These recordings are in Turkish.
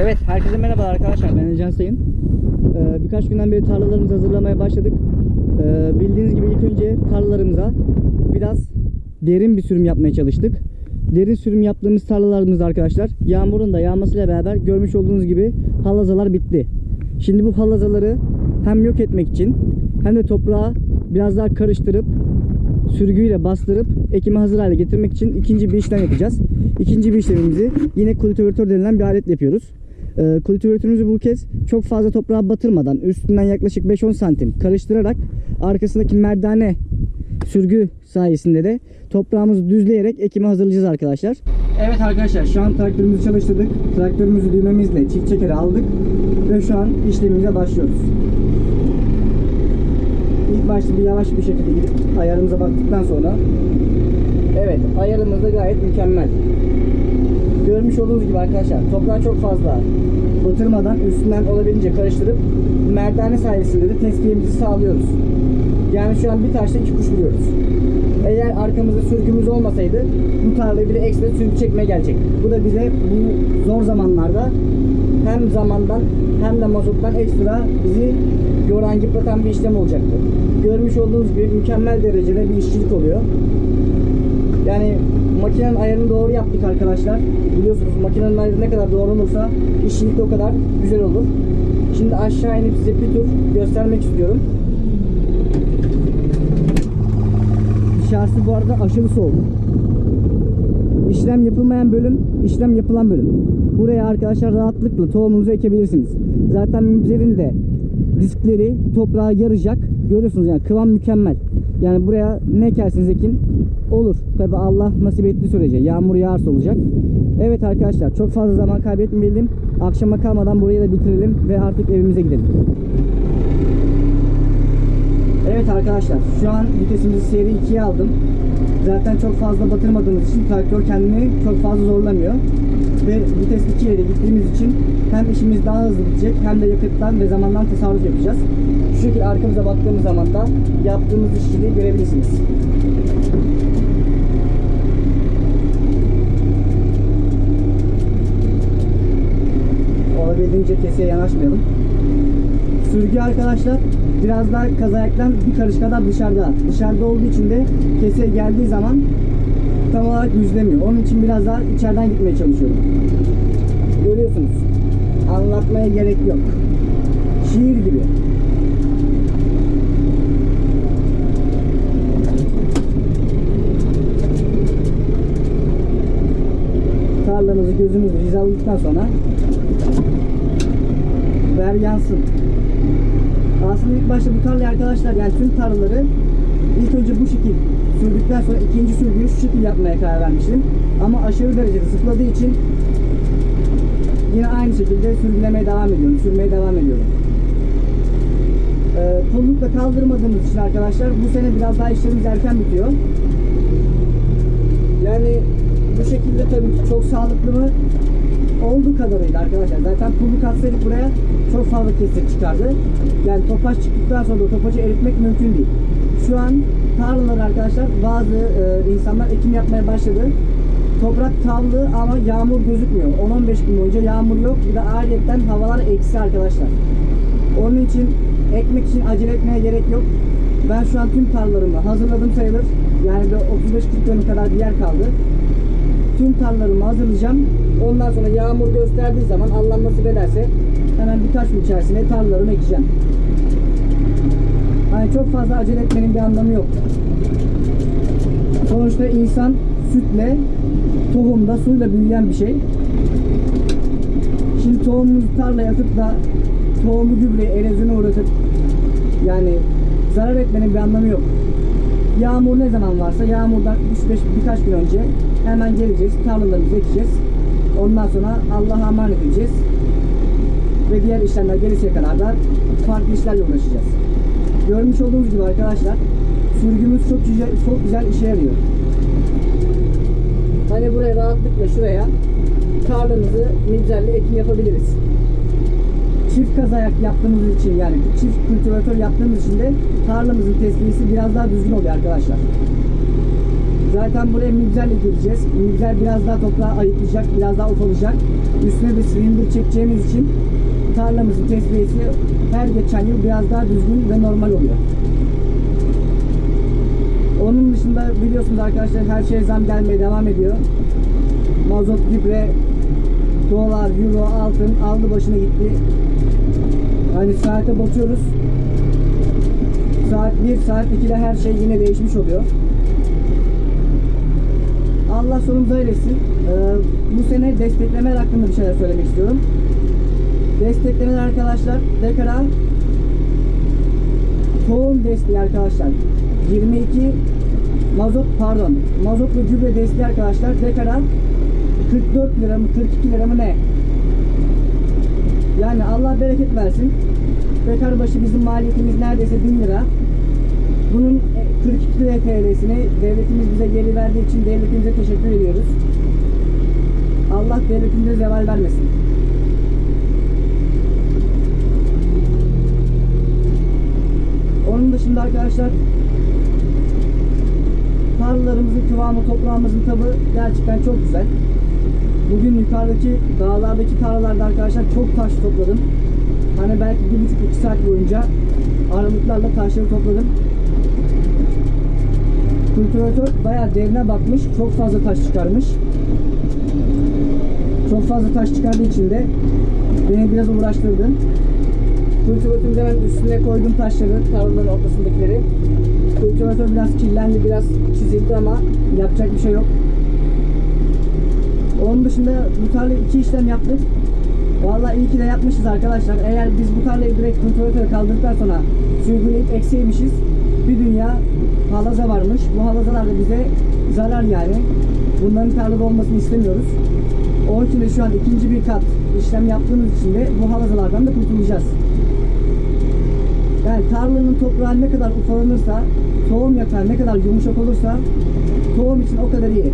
Evet, herkese merhabalar arkadaşlar. Ben Can Sayın. Ee, birkaç günden beri tarlalarımızı hazırlamaya başladık. Ee, bildiğiniz gibi ilk önce tarlalarımıza biraz derin bir sürüm yapmaya çalıştık. Derin sürüm yaptığımız tarlalarımızda arkadaşlar yağmurun da yağmasıyla beraber görmüş olduğunuz gibi halazalar bitti. Şimdi bu halazaları hem yok etmek için hem de toprağa biraz daha karıştırıp sürgüyle bastırıp ekime hazır hale getirmek için ikinci bir işlem yapacağız. İkinci bir işlemimizi yine kultivatör denilen bir aletle yapıyoruz. Ee, kultivatörümüzü bu kez çok fazla toprağa batırmadan üstünden yaklaşık 5-10 santim karıştırarak arkasındaki merdane sürgü sayesinde de toprağımızı düzleyerek ekime hazırlayacağız arkadaşlar. Evet arkadaşlar şu an traktörümüzü çalıştırdık. Traktörümüzü düğmemizle çift çekeri aldık ve şu an işlemimize başlıyoruz. İlk başta bir yavaş bir şekilde gidip ayarımıza baktıktan sonra Evet ayarımız da gayet mükemmel. Görmüş olduğunuz gibi arkadaşlar toprağı çok fazla batırmadan üstünden olabildiğince karıştırıp merdane sayesinde de tespihimizi sağlıyoruz. Yani şu an bir taşla iki kuş vuruyoruz. Eğer arkamızda sürgümüz olmasaydı bu tarlayı bir de ekstra sürgü çekmeye gelecek. Bu da bize bu zor zamanlarda hem zamandan hem de mazottan ekstra bizi yoran yıpratan bir işlem olacaktı. Görmüş olduğunuz gibi mükemmel derecede bir işçilik oluyor. Yani makinenin ayarını doğru yaptık arkadaşlar. Biliyorsunuz makinenin ayarı ne kadar doğru olursa işçilik de o kadar güzel olur. Şimdi aşağı inip size bir tur göstermek istiyorum. Dışarısı bu arada aşırı soğuk. İşlem yapılmayan bölüm, işlem yapılan bölüm. Buraya arkadaşlar rahatlıkla tohumunuzu ekebilirsiniz. Zaten üzerinde diskleri toprağa yarayacak. Görüyorsunuz yani kıvam mükemmel. Yani buraya ne ekersiniz ekin olur. Tabi Allah nasip ettiği sürece yağmur yağarsa olacak. Evet arkadaşlar çok fazla zaman kaybetmeyelim. Akşama kalmadan burayı da bitirelim ve artık evimize gidelim. Evet arkadaşlar şu an vitesimizi seri 2'ye aldım. Zaten çok fazla batırmadığımız için traktör kendini çok fazla zorlamıyor. Ve vites 2 ile de gittiğimiz için hem işimiz daha hızlı bitecek hem de yakıttan ve zamandan tasarruf yapacağız. Şu arkamıza baktığımız zaman da yaptığımız işçiliği görebilirsiniz. Olabildiğince keseye yanaşmayalım. Sürgü arkadaşlar biraz daha kazayaktan bir karış kadar dışarıda. Dışarıda olduğu için de keseye geldiği zaman tam olarak yüzlemiyor. Onun için biraz daha içeriden gitmeye çalışıyorum. Görüyorsunuz. Anlatmaya gerek yok. Şiir gibi. Tarlamızı gözümüzle hizaladıktan sonra yansın. Aslında ilk başta bu tarlayı arkadaşlar yani tüm tarlaları ilk önce bu şekil sürdükten sonra ikinci sürgüyü şu şekil yapmaya karar vermiştim. Ama aşırı derecede zıpladığı için yine aynı şekilde sürgülemeye devam ediyorum. Sürmeye devam ediyorum. Ee, pullukla kaldırmadığımız için arkadaşlar bu sene biraz daha işlerimiz erken bitiyor. Yani bu şekilde tabii ki çok sağlıklı mı? Olduğu kadarıyla arkadaşlar. Zaten pulluk atsaydık buraya çok fazla kesir çıkardı. Yani topaç çıktıktan sonra topaçı eritmek mümkün değil. Şu an tarlalar arkadaşlar bazı e, insanlar ekim yapmaya başladı. Toprak tavlı ama yağmur gözükmüyor. 10-15 gün boyunca yağmur yok. Bir de ayrıyetten havalar eksi arkadaşlar. Onun için ekmek için acele etmeye gerek yok. Ben şu an tüm tarlalarımı hazırladım sayılır. Yani bir 35-40 dönüm kadar bir yer kaldı. Tüm tarlalarımı hazırlayacağım. Ondan sonra yağmur gösterdiği zaman Allah nasip ederse hemen birkaç gün içerisinde tarlalarımı ekeceğim. Hani çok fazla acele etmenin bir anlamı yok. Sonuçta insan sütle, tohumda, suyla büyüyen bir şey. Şimdi tohumumuzu tarlaya atıp da tohumu gübre erozyona uğratıp yani zarar etmenin bir anlamı yok. Yağmur ne zaman varsa yağmurdan 3-5 birkaç gün önce hemen geleceğiz. Tarlalarımızı ekeceğiz. Ondan sonra Allah'a emanet edeceğiz. Ve diğer işlemler gelişe kadar da farklı işlerle uğraşacağız. Görmüş olduğunuz gibi arkadaşlar sürgümüz çok güzel, çok güzel işe yarıyor. Hani buraya rahatlıkla şuraya tarlamızı mibzerle ekim yapabiliriz. Çift kazayak yaptığımız için yani çift kültivatör yaptığımız için de tarlamızın tespihisi biraz daha düzgün oluyor arkadaşlar. Zaten buraya migzerle gireceğiz. Migzer biraz daha toprağı ayıklayacak, biraz daha ufalacak. Üstüne de silindir çekeceğimiz için tarlamızın tesviyesi her geçen yıl biraz daha düzgün ve normal oluyor. Onun dışında biliyorsunuz arkadaşlar her şeye zam gelmeye devam ediyor. Mazot, gübre, dolar, euro, altın aldı başına gitti. Yani saate bakıyoruz. Saat 1, saat 2'de her şey yine değişmiş oluyor. Allah sonumuzu hayretsin. Ee, bu sene desteklemeler hakkında bir şeyler söylemek istiyorum. Desteklemeler arkadaşlar dekara tohum desteği arkadaşlar 22 mazot pardon mazot ve gübre desteği arkadaşlar dekara 44 lira mı 42 lira mı ne yani Allah bereket versin dekar başı bizim maliyetimiz neredeyse 1000 lira bunun 42 lira TL'sini devletimiz bize geri verdiği için devletimize teşekkür ediyoruz Allah devletimize zeval vermesin Onun dışında arkadaşlar tarlalarımızın kıvamı, toprağımızın tabi gerçekten çok güzel. Bugün yukarıdaki dağlardaki tarlalarda arkadaşlar çok taş topladım. Hani belki bir buçuk iki saat boyunca aralıklarla taşları topladım. Kültivatör bayağı derine bakmış. Çok fazla taş çıkarmış. Çok fazla taş çıkardığı için de beni biraz uğraştırdı. Kultivatörün hemen üstüne koydum taşları, tarlaların ortasındakileri. Kultivatör biraz kirlendi, biraz çizildi ama yapacak bir şey yok. Onun dışında bu tarla iki işlem yaptık. Vallahi iyi ki de yapmışız arkadaşlar. Eğer biz bu tarlayı direkt kultivatöre kaldırdıktan sonra sürgüleyip ekseymişiz. Bir dünya halaza varmış. Bu halazalar da bize zarar yani. Bunların tarlada olmasını istemiyoruz. Onun için de şu an ikinci bir kat işlem yaptığımız için de bu halazalardan da kurtulacağız. Yani tarlanın toprağı ne kadar ufalanırsa, tohum yatağı ne kadar yumuşak olursa tohum için o kadar iyi.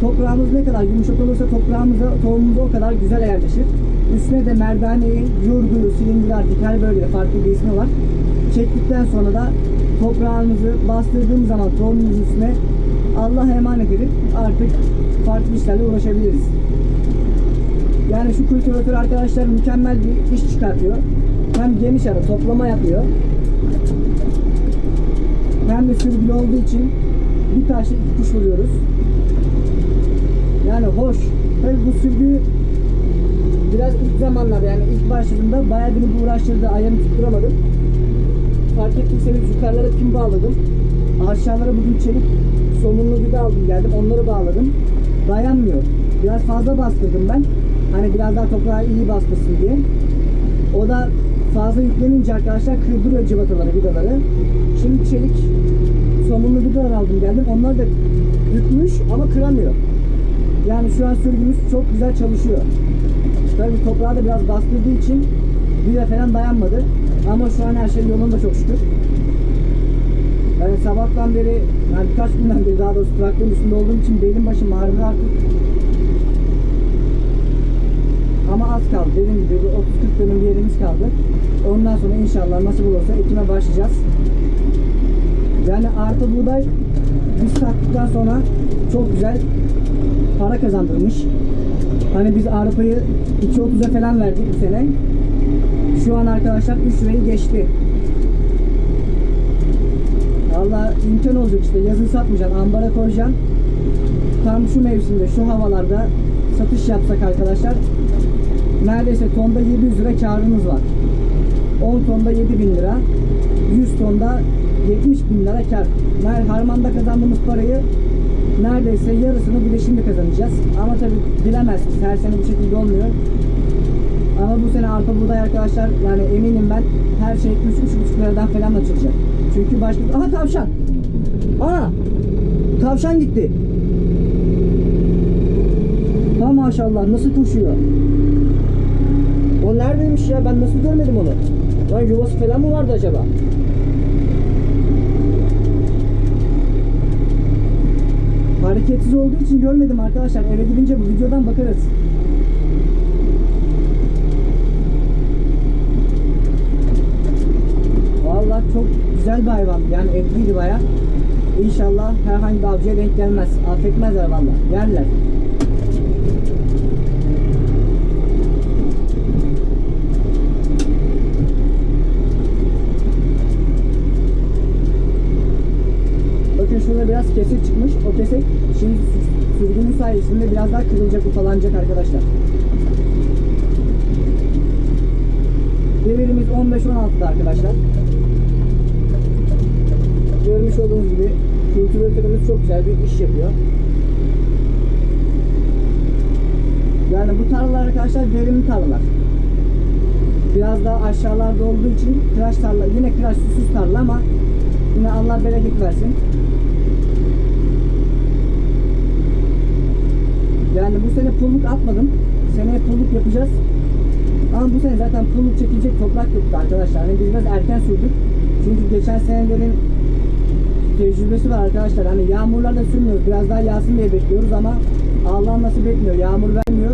Toprağımız ne kadar yumuşak olursa toprağımıza, tohumumuza o kadar güzel yerleşir. Üstüne de merdaneyi, yurguyu, silindiri artık her bölgede farklı bir ismi var. Çektikten sonra da toprağımızı bastırdığımız zaman tohumumuzun üstüne Allah'a emanet edip artık farklı işlerle uğraşabiliriz. Yani şu kültivatör arkadaşlar mükemmel bir iş çıkartıyor. Hem geniş ara toplama yapıyor. Hem de sürgülü olduğu için bir taşla iki kuş vuruyoruz. Yani hoş. Tabii bu sürgü biraz ilk zamanlarda yani ilk başladığında bayağı beni uğraştırdı. Ayağımı tutturamadım. Fark ettiyseniz yukarılara pin bağladım. Aşağılara bugün çelik somunlu bir de aldım geldim. Onları bağladım. Dayanmıyor. Biraz fazla bastırdım ben. Hani biraz daha toprağa iyi bastırsın diye. O da fazla yüklenince arkadaşlar kırdırıyor cıvataları, vidaları. Şimdi çelik somunlu vidalar aldım geldim. Onlar da bükmüş ama kıramıyor. Yani şu an sürgümüz çok güzel çalışıyor. Tabii toprağa da biraz bastırdığı için vida falan dayanmadı. Ama şu an her şey yolunda çok şükür. Yani sabahtan beri, yani birkaç günden beri daha doğrusu traktörün üstünde olduğum için belim başım ağrıdı artık. Ama az kaldı. Dediğim gibi bir 30-40 dönüm bir yerimiz kaldı. Ondan sonra inşallah nasıl olursa ekime başlayacağız. Yani arpa buğday biz sattıktan sonra çok güzel para kazandırmış. Hani biz arpayı 2.30'a falan verdik bu sene. Şu an arkadaşlar 3 lirayı geçti. Valla imkan olacak işte yazın satmayacaksın ambara koyacaksın. Tam şu mevsimde şu havalarda satış yapsak arkadaşlar neredeyse tonda 700 lira karımız var. 10 tonda 7000 lira 100 tonda 70 bin lira kar. Yani harmanda kazandığımız parayı neredeyse yarısını bir de şimdi kazanacağız. Ama tabi bilemezsiniz her sene bu şekilde olmuyor. Ama bu sene arpa buğday arkadaşlar yani eminim ben her şey 3-3,5 liradan falan açılacak. Çünkü başka... Aha tavşan! Ana! Tavşan gitti. Ha maşallah nasıl koşuyor. O neredeymiş ya ben nasıl görmedim onu. Lan yuvası falan mı vardı acaba? Hareketsiz olduğu için görmedim arkadaşlar. Eve gidince bu videodan bakarız. Vallahi çok güzel bir hayvan. Yani etliydi baya. İnşallah herhangi bir avcıya denk gelmez. Affetmezler valla. Yerler. Bakın şurada biraz kesik çıkmış. O kesik şimdi sü- sürgünün sayesinde biraz daha kırılacak, ufalanacak arkadaşlar. Devirimiz 15-16'da arkadaşlar. Görmüş olduğunuz gibi kültüratörümüz çok güzel bir iş yapıyor. Yani bu tarlalar arkadaşlar verimli tarlalar. Biraz daha aşağılarda olduğu için tıraş tarla, yine tıraş susuz tarla ama yine Allah bereket versin. Yani bu sene pulluk atmadım. Seneye pulluk yapacağız. Ama bu sene zaten pulluk çekilecek toprak yoktu arkadaşlar. Hani biz biraz erken sürdük. Çünkü geçen senelerin tecrübesi var arkadaşlar. Hani yağmurlarda sürmüyoruz. Biraz daha yağsın diye bekliyoruz ama Allah nasip etmiyor. Yağmur vermiyor.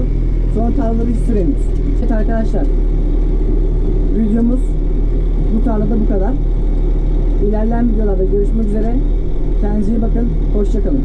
Sonra tarlaları hiç süremiyoruz. Evet arkadaşlar. Videomuz bu tarlada bu kadar. İlerleyen videolarda görüşmek üzere. Kendinize iyi bakın. Hoşçakalın.